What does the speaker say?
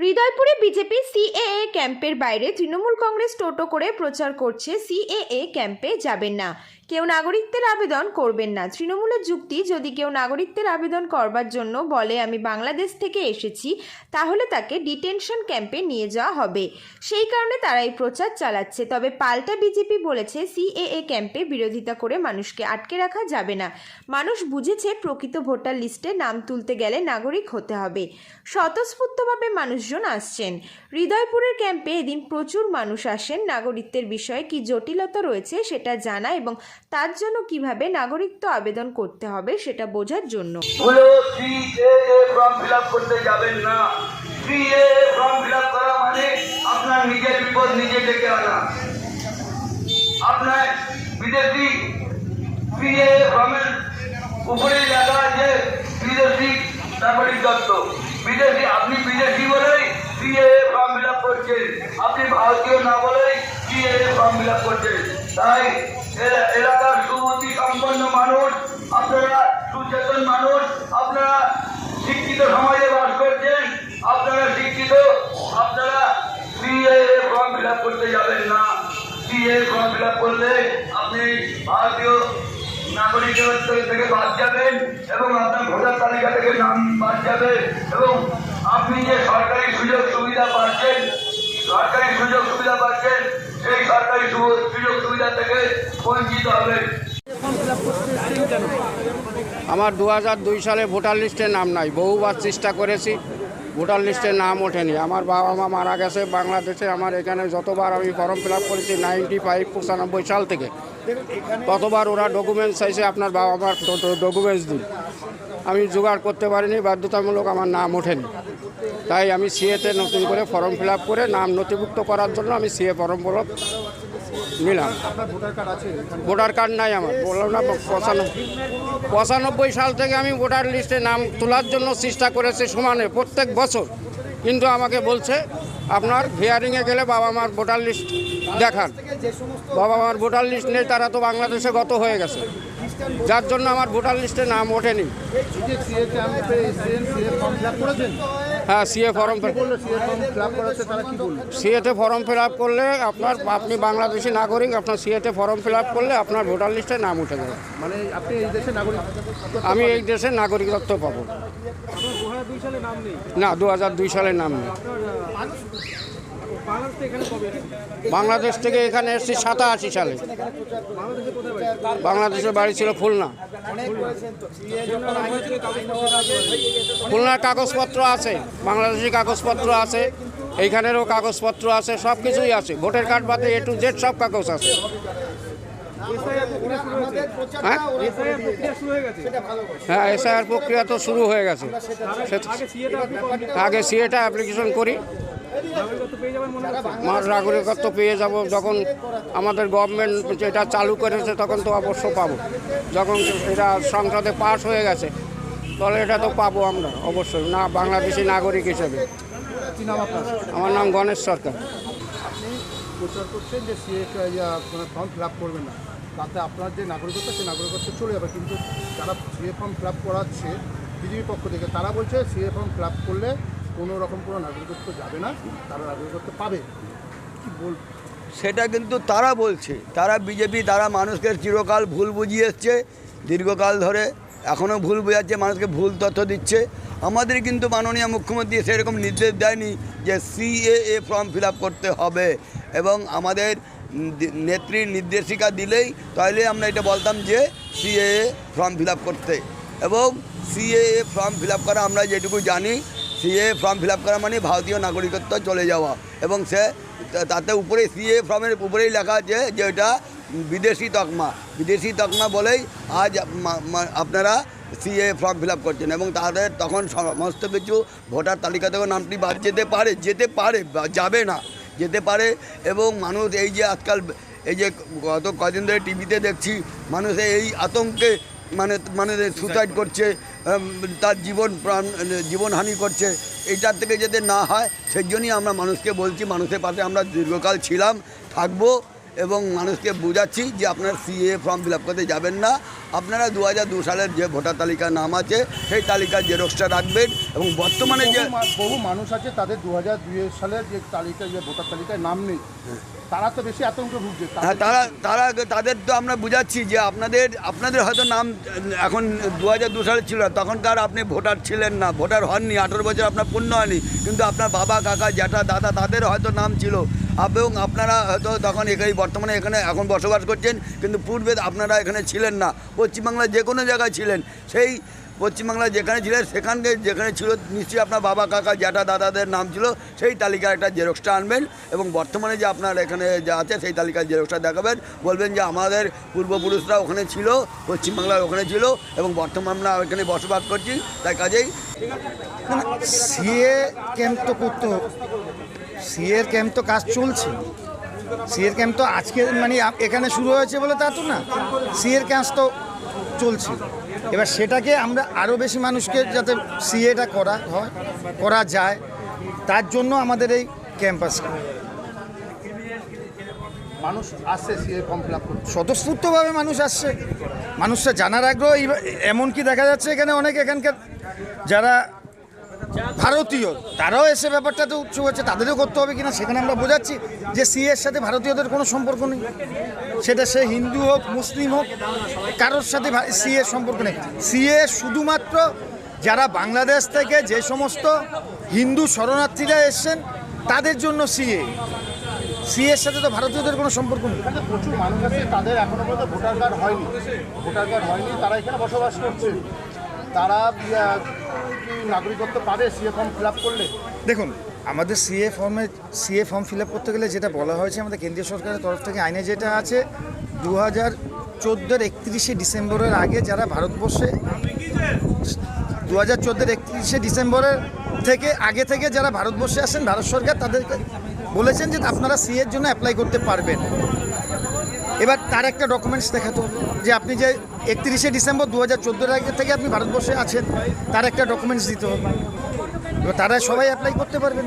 হৃদয়পুরে BJP CAA ক্যাম্পের বাইরে তৃণমূল কংগ্রেস টোটো করে প্রচার করছে সিএএ ক্যাম্পে যাবেন না। কেউ নাগরিকত্বের আবেদন করবেন না। তৃণমূলের যুক্তি, যদি কেউ নাগরিকত্বের আবেদন করবার জন্য বলে, আমি বাংলাদেশ থেকে এসেছি, তাহলে তাকে ডিটেনশন ক্যাম্পে নিয়ে যাওয়া হবে। সেই কারণে তারা এই প্রচার চালাচ্ছে। তবে পাল্টা বিজেপি বলেছে, সিএএ ক্যাম্পে বিরোধিতা করে মানুষকে আটকে রাখা যাবে না। মানুষ বুঝেছে, প্রকৃত ভোটার লিস্টে নাম তুলতে গেলে নাগরিক হতে হবে। স্বতঃস্ফূর্তভাবে মানুষজন আসছেন। হৃদয়পুরের ক্যাম্পে এদিন প্রচুর মানুষ আসেন। নাগরিকত্বের বিষয়ে কি জটিলতা রয়েছে সেটা জানা এবং তার জন্য কীভাবে নাগরিকত্ব আবেদন করতে হবে সেটা বোঝার জন্য। ফর্ম ফিল করতে না। ফর্ম ফিল করা মানে আপনার নিজের বিপদ নিজে ডেকে আনা। আপনার বিদেশি ফর্মের আছে, বিদেশি নাগরিক দত্ত। আপনি বিদেশি বলেই ফর্ম ফিল করছেন। আপনি ভারতীয় না বলেই সিএএ ফর্ম ফিল করছেন। তাই এলাকার সুমতি সম্পন্ন মানুষ, আপনারা সুচেতন মানুষ, আপনারা শিক্ষিত সমাজে বাস করছেন, আপনারা শিক্ষিত, আপনারা সিএ ফর্ম ফিল করতে যাবেন না। সিএ ফর্ম ফিল করলে আপনি ভারতীয় নাগরিকত্ব থেকে বাদ যাবেন এবং আপনার ভোটার তালিকা থেকে নাম বাদ যাবে এবং আপনি যে সরকারি সুযোগ সুবিধা পাচ্ছেন, সরকারি সুযোগ সুবিধা পাচ্ছেন সেই সরকারি সুযোগ সুবিধা থেকে বঞ্চিত হবেন আমার দু সালে ভোটার লিস্টে নাম নাই। বহুবার চেষ্টা করেছি, ভোটার লিস্টে নাম ওঠেনি। আমার বাবা মা মারা গেছে বাংলাদেশে। আমার এখানে যতবার আমি ফর্ম ফিল করেছি নাইনটি ফাইভ পঁচানব্বই সাল থেকে। ততবার ওরা ডকুমেন্টস চাইছে, আপনার বাবা মার ডকুমেন্টস দিন। আমি জোগাড় করতে পারিনি, বাধ্যতামূলক আমার নাম ওঠেনি। তাই আমি সিএতে নতুন করে ফর্ম ফিল করে নাম নথিভুক্ত করার জন্য আমি সিএ ফর্ম ফিল নিলাম। ভোটার কার্ড নাই আমার বললাম না, পঁচানব্বই পঁচানব্বই সাল থেকে আমি ভোটার লিস্টে নাম তোলার জন্য চেষ্টা করেছি সমানে প্রত্যেক বছর। কিন্তু আমাকে বলছে আপনার হিয়ারিংয়ে গেলে বাবা মার ভোটার লিস্ট দেখান। বাবা মার ভোটার লিস্ট নেই, তারা তো বাংলাদেশে গত হয়ে গেছে। যার জন্য আমার ভোটার লিস্টে নাম ওঠেনি। হ্যাঁ সিএ ফর্ম সিএতে ফর্ম ফিল আপ করলে আপনার আপনি বাংলাদেশি নাগরিক আপনার সিএতে ফর্ম ফিল আপ করলে আপনার ভোটার লিস্টে নাম উঠে যাবে। মানে আপনি এই দেশের নাগরিক আমি এই দেশের নাগরিকত্ব পাবো। না দু হাজার দুই সালে নাম নেই। বাংলাদেশ থেকে এখানে এসেছি সাতাশি সালে। বাংলাদেশের বাড়ি ছিল খুলনা। খুলনার কাগজপত্র আছে, বাংলাদেশি কাগজপত্র আছে, এইখানেরও কাগজপত্র আছে সব কিছুই আছে। ভোটার কার্ড বাদে এ টু জেড সব কাগজ আছে। হ্যাঁ? হ্যাঁ এসআইআর প্রক্রিয়া তো শুরু হয়ে গেছে। আগে সিএটা অ্যাপ্লিকেশন করি। নাগরিকত্ব পেয়ে যাব যখন আমাদের গভর্নমেন্ট যেটা চালু করেছে তখন তো অবশ্য পাবো। যখন এটা সংসদে পাস হয়ে গেছে তাহলে এটা তো পাবো আমরা অবশ্যই না বাংলাদেশি নাগরিক হিসেবে। আমার নাম গণেশ সরকার। প্রচার করছেন যে সিএ ফর্ম ফিল আপ করবেন না। তাতে আপনার যে নাগরিকত্ব নাগরিকত্ব চলে যাবে। কিন্তু যারা সিএ ফর্ম ফিল আপ করাচ্ছে বিজেপির পক্ষ থেকে তারা বলছে সিএ ফর্ম ফিল আপ করলে কোনো রকম কোনো নাগরিকত্ব যাবে না, তারা নাগরিকত্ব পাবে। কি বল সেটা কিন্তু তারা বলছে। তারা বিজেপি, তারা মানুষকে চিরকাল ভুল বুঝিয়ে এসছে। দীর্ঘকাল ধরে এখনও ভুল বোঝাচ্ছে, মানুষকে ভুল তথ্য দিচ্ছে। আমাদের কিন্তু মাননীয় মুখ্যমন্ত্রী সেরকম নির্দেশ দেয়নি যে সিএএ ফর্ম ফিল করতে হবে। এবং আমাদের নেত্রীর নির্দেশিকা দিলেই তাহলে আমরা এটা বলতাম যে সিএএ ফর্ম ফিল করতে। এবং সিএএ ফর্ম ফিল করা আমরা যেটুকু জানি সিএ ফর্ম ফিল আপ করা মানে ভারতীয় নাগরিকত্ব চলে যাওয়া। এবং সে তাতে উপরে সিএ ফর্মের উপরেই লেখা আছে যে এটা বিদেশি তকমা। বিদেশি তকমা বলেই আজ আপনারা সিএ ফর্ম ফিল আপ করছেন এবং তাদের তখন সমস্ত কিছু ভোটার তালিকা থেকে নামটি বাদ যেতে পারে যেতে পারে যাবে না, যেতে পারে। এবং মানুষ এই যে আজকাল এই যে গত কদিন ধরে টিভিতে দেখছি মানুষ এই আতঙ্কে মানে মানে সুইসাইড করছে তার জীবন প্রাণ, জীবনহানি করছে, এইটার থেকে যাতে না হয়, সেই জন্যই আমরা মানুষকে বলছি, মানুষের পাশে আমরা দীর্ঘকাল ছিলাম, থাকব। এবং মানুষকে বোঝাচ্ছি যে আপনারা সিএ ফর্ম ফিল আপ করতে যাবেন না। আপনারা দু হাজার দু সালের যে ভোটার তালিকার নাম আছে সেই তালিকার জেরক্সটা রাখবেন এবং বর্তমানে যে বহু মানুষ আছে তাদের দু হাজার দুই সালের যে তালিকায় যে ভোটার তালিকায় নাম নেই। তারা তো বেশি আতঙ্ক ভুগছে। হ্যাঁ তারা তারা তাদের তো আমরা বুঝাচ্ছি যে আপনাদের আপনাদের হয়তো নাম এখন দু হাজার দু সালে ছিল তখনকার আপনি ভোটার ছিলেন না। ভোটার হননি আঠেরো বছর আপনার পূর্ণ হয়নি। কিন্তু আপনার বাবা কাকা জ্যাঠা দাদা তাদের হয়তো নাম ছিল। এবং আপনারা হয়তো তখন এখানে, বর্তমানে এখানে এখন বসবাস করছেন, কিন্তু পূর্বে আপনারা এখানে ছিলেন না। পশ্চিমবাংলার যে কোনো জায়গায় ছিলেন। সেই পশ্চিমবাংলায় যেখানে ছিলেন সেখানকে যেখানে ছিল, নিশ্চয়ই আপনার বাবা, কাকা, জ্যাঠা, দাদাদের নাম ছিল, সেই তালিকার একটা জেরক্সটা আনবেন এবং বর্তমানে যে আপনার এখানে যা আছে, সেই তালিকার জেরক্সটা দেখাবেন। বলবেন যে আমাদের পূর্বপুরুষরা ওখানে ছিল, পশ্চিমবাংলার ওখানে ছিল এবং বর্তমানে আমরা এখানে বসবাস করছি, তাই কাজেই সিএ ক্যাম্প তো করতে সিএর ক্যাম্প তো কাজ চলছে। সিএর ক্যাম্প তো আজকে মানে এখানে শুরু হয়েছে বলে তা তো না। সিএর ক্যাম্প তো চলছে। এবার সেটাকে আমরা আরও বেশি মানুষকে যাতে সিএটা করা হয় করা যায় তার জন্য আমাদের এই ক্যাম্পাস মানুষ আসছে সিএ ফর্ম ফিল আপ স্বতঃস্ফূর্তভাবে মানুষ আসছে। মানুষটা জানার আগ্রহ এমনকি দেখা যাচ্ছে এখানে অনেক এখানকার যারা ভারতীয়। তারাও এসে ব্যাপারটাতে উৎসুক হচ্ছে, তাদেরও করতে হবে কিনা সেখানে আমরা বোঝাচ্ছি যে সিএ এর সাথে ভারতীয়দের কোনো সম্পর্ক নেই। সেটা সে হিন্দু হোক, মুসলিম হোক, কারোর সাথে সিএ সম্পর্ক নেই। সিএ শুধুমাত্র যারা বাংলাদেশ থেকে যে সমস্ত হিন্দু শরণার্থীরা এসছেন, তাদের জন্য সিএ সিএ এর সাথে তো ভারতীয়দের কোনো সম্পর্ক নেই। প্রচুর মানুষ আছে, তাদের এখনও পর্যন্ত ভোটার কার্ড হয়নি। ভোটার কার্ড হয়নি, তারা এখানে বসবাস করছে। তারা নাগরিকত্ব পাবে সিএ ফর্ম ফিল করলে? দেখুন, আমাদের সিএ ফর্মে, সিএ ফর্ম ফিল করতে গেলে যেটা বলা হয়েছে আমাদের কেন্দ্রীয় সরকারের তরফ থেকে আইনে যেটা আছে দু হাজার চোদ্দোর একত্রিশে ডিসেম্বরের আগে যারা ভারতবর্ষে দু হাজার চোদ্দোর একত্রিশে ডিসেম্বরের থেকে, আগে থেকে যারা ভারতবর্ষে আসেন, ভারত সরকার তাদেরকে বলেছেন যে আপনারা সিএর জন্য অ্যাপ্লাই করতে পারবেন। এবার তার একটা ডকুমেন্টস দেখাতো, যে আপনি যে একত্রিশে ডিসেম্বর দু হাজার চোদ্দোর আগে থেকে আপনি ভারতবর্ষে আছেন, তার একটা ডকুমেন্টস দিতে হবে। তারা সবাই অ্যাপ্লাই করতে পারবেন